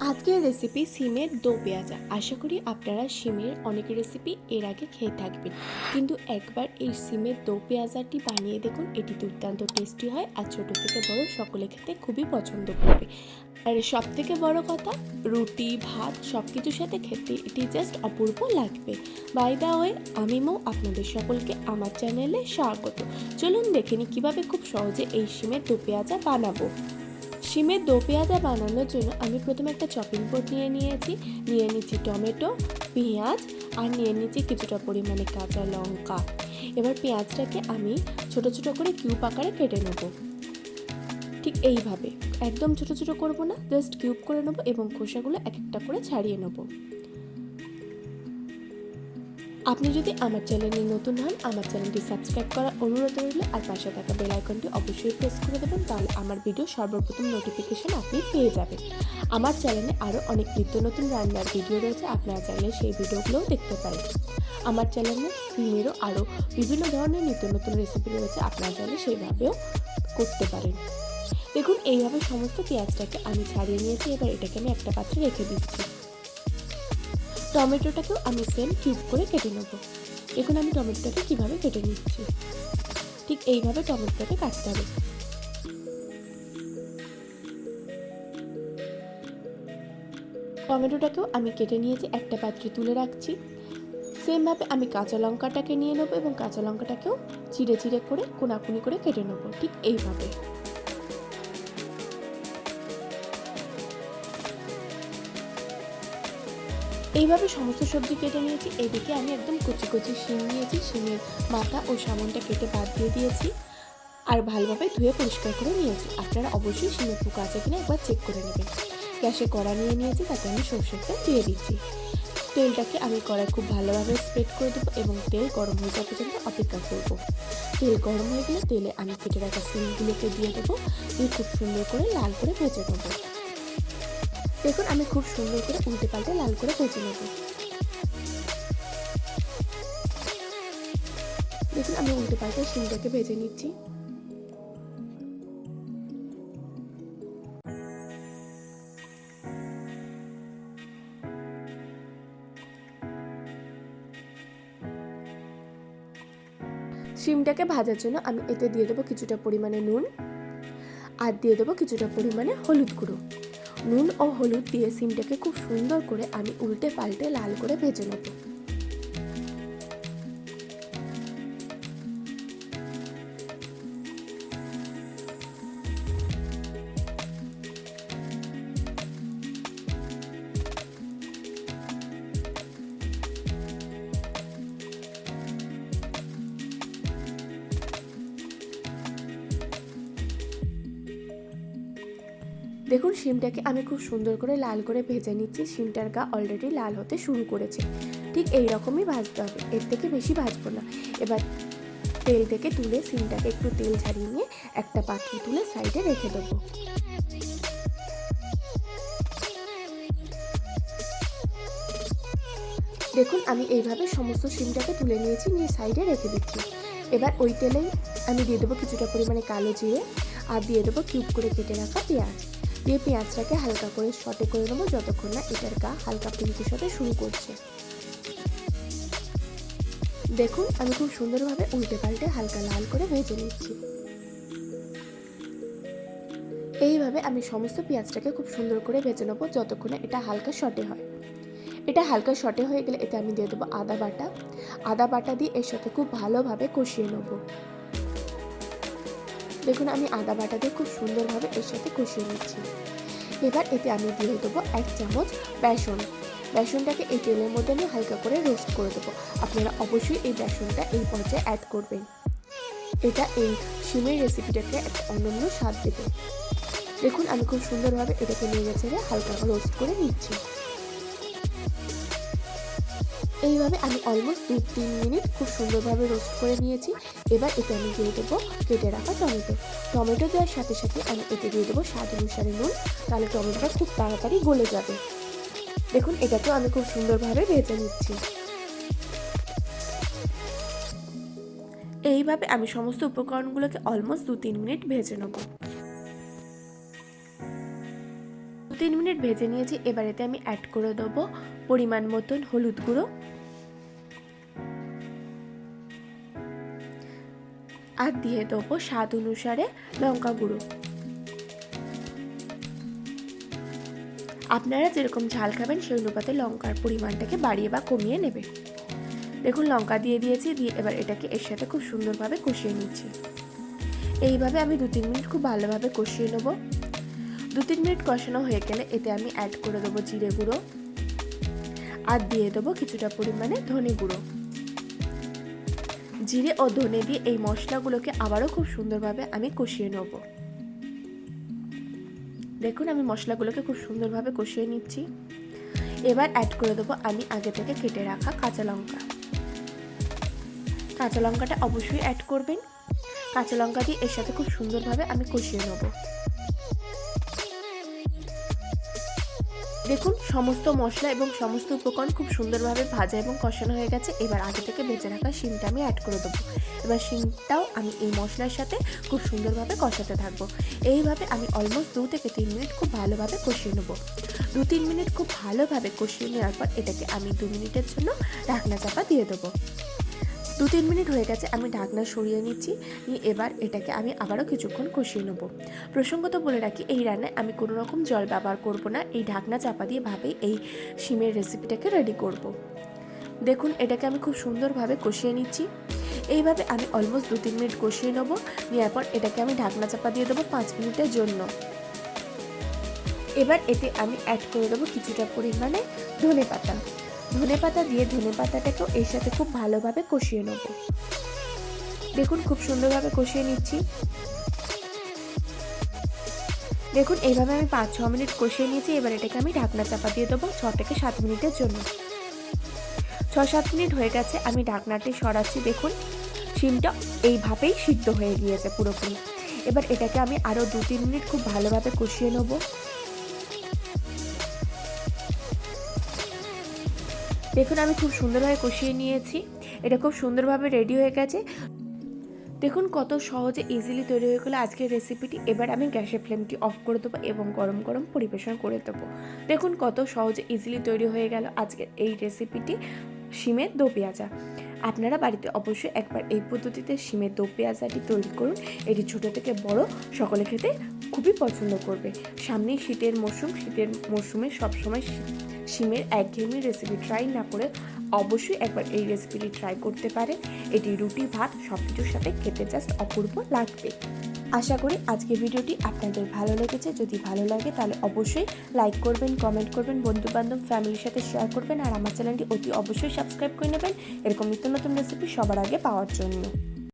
আজকের রেসিপি সিমের দো পেঁয়াজা। আশা করি আপনারা সিমের অনেক রেসিপি এর আগে খেয়ে থাকবেন। কিন্তু একবার এই সিমের দো পেঁয়াজাটি বানিয়ে দেখুন, এটি দুর্দান্ত টেস্টি হয় আর ছোটো থেকে বড় সকলে খেতে খুবই পছন্দ করবে। আর সব থেকে বড় কথা, রুটি, ভাত সব কিছুর সাথে খেতে এটি জাস্ট অপূর্ব লাগবে। বাই দা ওয়ে আমি মৌ, আপনাদের সকলকে আমার চ্যানেলে স্বাগত। চলুন দেখে নিই কীভাবে খুব সহজে এই সিমের দো পেঁয়াজা বানাবো। শিমের দো পেঁয়াজা বানানোর জন্য আমি প্রথমে একটা চপিং বোর্ড নিয়ে নিয়েছি। নিয়ে নিচ্ছি টমেটো, পেঁয়াজ আর নিয়ে নিচ্ছি কিছুটা পরিমাণে কাঁচা লঙ্কা। এবার পেঁয়াজটাকে আমি ছোট ছোট করে কিউব আকারে কেটে নেব। ঠিক এইভাবে। একদম ছোট ছোট করব না জাস্ট কিউব করে নেব এবং খোসাগুলো এক একটা করে ছাড়িয়ে নেব। আপনি যদি আমার চ্যানেলে নতুন হন, আমার চ্যানেলটি সাবস্ক্রাইব করার অনুরোধ রইল আর পাশে থাকা বেল আইকনটি অবশ্যই প্রেস করে দেবেন, তাহলে আমার ভিডিও সর্বপ্রথম নোটিফিকেশন আপনি পেয়ে যাবেন। আমার চ্যানেলে আরও অনেক নিত্য নতুন রান্নার ভিডিও রয়েছে, আপনারা চাইলে সেই ভিডিওগুলোও দেখতে পারেন। আমার চ্যানেলে সিমেরও আরও বিভিন্ন ধরনের নিত্য নতুন রেসিপি রয়েছে, আপনারা চাইলে সেইভাবেও করতে পারেন। দেখুন, এইভাবে সমস্ত পেঁয়াজটাকে আমি ছাড়িয়ে নিয়েছি, এবার এটাকে আমি একটা পাত্রে রেখে দিচ্ছি। টমেটোটাকেও আমি সেম কিউব করে কেটে নেব। এখন আমি টমেটোটাকে কীভাবে কেটে নিচ্ছি? ঠিক এইভাবে টমেটোটাকে কাটতে হবে। টমেটোটাকেও আমি কেটে নিয়েছি, একটা পাত্রে তুলে রাখছি। সেমভাবে আমি কাঁচা লঙ্কাটাকে নিয়ে নেব এবং কাঁচা লঙ্কাটাকেও চিড়ে চিড়ে করে, কোনাকুনি করে কেটে নেব। ঠিক এইভাবে। এইভাবে সমস্ত সবজি কেটে নিয়েছি। এদিকে আমি একদম কুচি কচি শিম নিয়েছি। শিমের মাথা ও সামনটা কেটে বাদ দিয়ে দিয়েছি আর ভালোভাবে ধুয়ে পরিষ্কার করে নিয়েছি। আপনারা অবশ্যই শিমের পোকা আছে কিনা একবার চেক করে নেবেন। গ্যাসে কড়া নিয়ে নিয়েছি, তাতে আমি সর্ষের তেল দিয়ে দিচ্ছি। তেলটাকে আমি কড়াই খুব ভালোভাবে স্প্রেড করে দেবো এবং তেল গরম হয়ে যাওয়া পর্যন্ত অপেক্ষা করব। তেল গরম হয়ে গেলে তেলে আমি কেটে রাখা সিমগুলোকে দিয়ে দেবো। দিয়ে খুব সুন্দর করে লাল করে ভেজে নেব। দেখুন, আমি খুব সুন্দর করে উল্টে পাল্টে লাল করে ভেজে নেব। দেখুন, আমি উল্টে পাল্টে শিমটাকে ভেজে নিচ্ছি। শিমটাকে ভাজার জন্য আমি এতে দিয়ে দেবো কিছুটা পরিমাণে নুন, আর দিয়ে দেবো কিছুটা পরিমাণে হলুদ গুঁড়ো। নুন ও হলুদ দিয়ে সিমটাকে খুব সুন্দর করে আমি উল্টে পাল্টে লাল করে ভেজে নেব। দেখুন, শিমটাকে আমি খুব সুন্দর করে লাল করে ভেজে নিচ্ছি। শিমটার গা অলরেডি লাল হতে শুরু করেছে। ঠিক এই রকমই ভাজতে হবে। এর থেকে বেশি ভাজবো না। এবার তেল থেকে তুলে সিমটাকে একটু তেল ছাড়িয়ে নিয়ে একটা পাত্রে তুলে সাইডে রেখে দেবো। দেখুন, আমি এইভাবে সমস্ত সিমটাকে তুলে নিয়েছি, নিয়ে সাইডে রেখে দিচ্ছি। এবার ওই তেলেই আমি দিয়ে দেবো কিছুটা পরিমাণে কালো জিরে আর দিয়ে দেবো কিউব করে কেটে রাখা পেঁয়াজ। দিয়ে পেঁয়াজটাকে হালকা করে সটে করে নেব যতক্ষণ না এটার গা হালকা পিঙ্কির সাথে শুরু করছে। দেখুন, আমি খুব সুন্দরভাবে উল্টে পাল্টে হালকা লাল করে ভেজে নিচ্ছি। এইভাবে আমি সমস্ত পেঁয়াজটাকে খুব সুন্দর করে ভেজে নেব যতক্ষণে এটা হালকা শটে হয়। এটা হালকা শটে হয়ে গেলে এতে আমি দিয়ে দেবো আদা বাটা। আদা বাটা দিয়ে এর সাথে খুব ভালোভাবে কষিয়ে নেব। দেখুন, আমি আদা বাটা দিয়ে খুব সুন্দরভাবে এর সাথে কষিয়ে নিচ্ছি। এবার এতে আমি দিয়ে দেবো এক চামচ বেসন। বেসনটাকে এই তেলের মধ্যে আমি হালকা করে রোস্ট করে দেবো। আপনারা অবশ্যই এই বেসনটা এই পর্যায়ে অ্যাড করবেন। এটা এই সিমের রেসিপিটাকে একটা অনন্য স্বাদ দেবে। দেখুন, আমি খুব সুন্দরভাবে এটাকে নিয়ে ছেড়ে হালকা রোস্ট করে নিচ্ছি। এইভাবে আমি অলমোস্ট দু তিন মিনিট খুব সুন্দরভাবে রোস্ট করে নিয়েছি। এবার এতে আমি দিয়ে দেবো কেটে রাখা টমেটো। টমেটো দেওয়ার সাথে সাথে আমি এতে দিয়ে দেবো স্বাদ অনুসারে নুন। তাহলে টমেটোটা খুব তাড়াতাড়ি গলে যাবে। দেখুন, এটাকেও আমি খুব সুন্দরভাবে ভেজে নিচ্ছি। এইভাবে আমি সমস্ত উপকরণগুলোকে অলমোস্ট দু, তিন মিনিট ভেজে নেব। দু, তিন মিনিট ভেজে নিয়েছি। এবার এতে আমি অ্যাড করে দেবো পরিমাণ মতন হলুদ গুঁড়ো। আর দিয়ে দেবো স্বাদ অনুসারে লঙ্কা গুঁড়ো। আপনারা যেরকম ঝাল খাবেন সেই অনুপাতে লঙ্কার পরিমাণটাকে বাড়িয়ে বা কমিয়ে নেবে। দেখুন, লঙ্কা দিয়ে দিয়েছি, দিয়ে এবার এটাকে এর সাথে খুব সুন্দরভাবে কষিয়ে নিচ্ছি। এইভাবে আমি দু তিন মিনিট খুব ভালোভাবে কষিয়ে নেব। দু তিন মিনিট কষানো হয়ে গেলে এতে আমি অ্যাড করে দেবো জিরে গুঁড়ো। আর দিয়ে দেবো কিছুটা পরিমাণে ধনে গুঁড়ো। জিরে ও ধনে দিয়ে এই মশলাগুলোকে আবারও খুব সুন্দরভাবে আমি কষিয়ে নেব। দেখুন, আমি মশলাগুলোকে খুব সুন্দরভাবে কষিয়ে নিচ্ছি। এবার অ্যাড করে দেবো আমি আগে থেকে কেটে রাখা কাঁচা লঙ্কা। কাঁচা লঙ্কাটা অবশ্যই অ্যাড করবেন। কাঁচা লঙ্কা দিয়ে এর সাথে খুব সুন্দরভাবে আমি কষিয়ে নেব। দেখুন, সমস্ত মশলা এবং সমস্ত উপকরণ খুব সুন্দরভাবে ভাজা এবং কষানো হয়ে গেছে। এবার আগে থেকে বেঁচে রাখা শিমটা আমি অ্যাড করে দেবো। এবার শিমটাও আমি এই মশলার সাথে খুব সুন্দরভাবে কষাতে থাকব। এইভাবে আমি অলমোস্ট দু থেকে তিন মিনিট খুব ভালোভাবে কষিয়ে নেব। দু তিন মিনিট খুব ভালোভাবে কষিয়ে নেওয়ার পর এটাকে আমি দু মিনিটের জন্য ঢাকনা চাপা দিয়ে দেবো। দু তিন মিনিট হয়ে গেছে, আমি ঢাকনা সরিয়ে নিচ্ছি। নিয়ে এবার এটাকে আমি আবারও কিছুক্ষণ কষিয়ে নেব। প্রসঙ্গত বলে রাখি, এই রান্নায় আমি কোনো রকম জল ব্যবহার করব না। এই ঢাকনা চাপা দিয়ে ভাবেই এই শিমের রেসিপিটাকে রেডি করব। দেখুন, এটাকে আমি খুব সুন্দরভাবে কষিয়ে নিচ্ছি। এইভাবে আমি অলমোস্ট দু তিন মিনিট কষিয়ে নেব। নেওয়ার পর এটাকে আমি ঢাকনা চাপা দিয়ে দেবো পাঁচ মিনিটের জন্য। এবার এতে আমি অ্যাড করে দেবো কিছুটা পরিমাণে ধনে পাতা ধনে পাতা দিয়ে ধনে পাতাটাকেও এর সাথে খুব ভালোভাবে কষিয়ে নেব। দেখুন, খুব সুন্দরভাবে কষিয়ে নিচ্ছি। দেখুন, এইভাবে আমি পাঁচ, ছ মিনিট কষিয়ে নিয়েছি। এবার এটাকে আমি ঢাকনা চাপা দিয়ে দেবো ছ থেকে সাত মিনিটের জন্য। ছ, সাত মিনিট হয়ে গেছে, আমি ঢাকনাটি সরাচ্ছি। দেখুন, শিমটা এইভাবেই সিদ্ধ হয়ে গিয়েছে পুরোপুরি। এবার এটাকে আমি আরও দু, তিন মিনিট খুব ভালোভাবে কষিয়ে নেব। দেখুন, আমি খুব সুন্দরভাবে কষিয়ে নিয়েছি। এটা খুব সুন্দরভাবে রেডি হয়ে গেছে। দেখুন, কত সহজে ইজিলি তৈরি হয়ে গেলো আজকের রেসিপিটি এবার আমি গ্যাসের ফ্লেমটি অফ করে দেবো এবং গরম গরম পরিবেশন করে দেবো। দেখুন, কত সহজে ইজিলি তৈরি হয়ে গেল আজকের এই রেসিপিটি শিমের দো পেঁয়াজা। আপনারা বাড়িতে অবশ্যই একবার এই পদ্ধতিতে শিমের দো পেঁয়াজাটি তৈরি করুন। এটি ছোটো থেকে বড়, সকলে খেতে খুবই পছন্দ করবে। সামনেই শীতের মরশুম, শীতের মরশুমে সবসময় শিমের একঘেয়েমি রেসিপি ট্রাই না করে অবশ্যই একবার এই রেসিপিটি ট্রাই করতে পারেন এটি রুটি, ভাত সব কিছুর সাথে খেতে জাস্ট অপূর্ব লাগবে। আশা করি আজকে ভিডিওটি আপনাদের ভালো লেগেছে। যদি ভালো লাগে তাহলে অবশ্যই লাইক করবেন কমেন্ট করবেন বন্ধু বান্ধব ফ্যামিলির সাথে শেয়ার করবেন আর আমার চ্যানেলটি অতি অবশ্যই সাবস্ক্রাইব করে নেবেন। এরকম নিত্য নতুন রেসিপি সবার আগে পাওয়ার জন্য।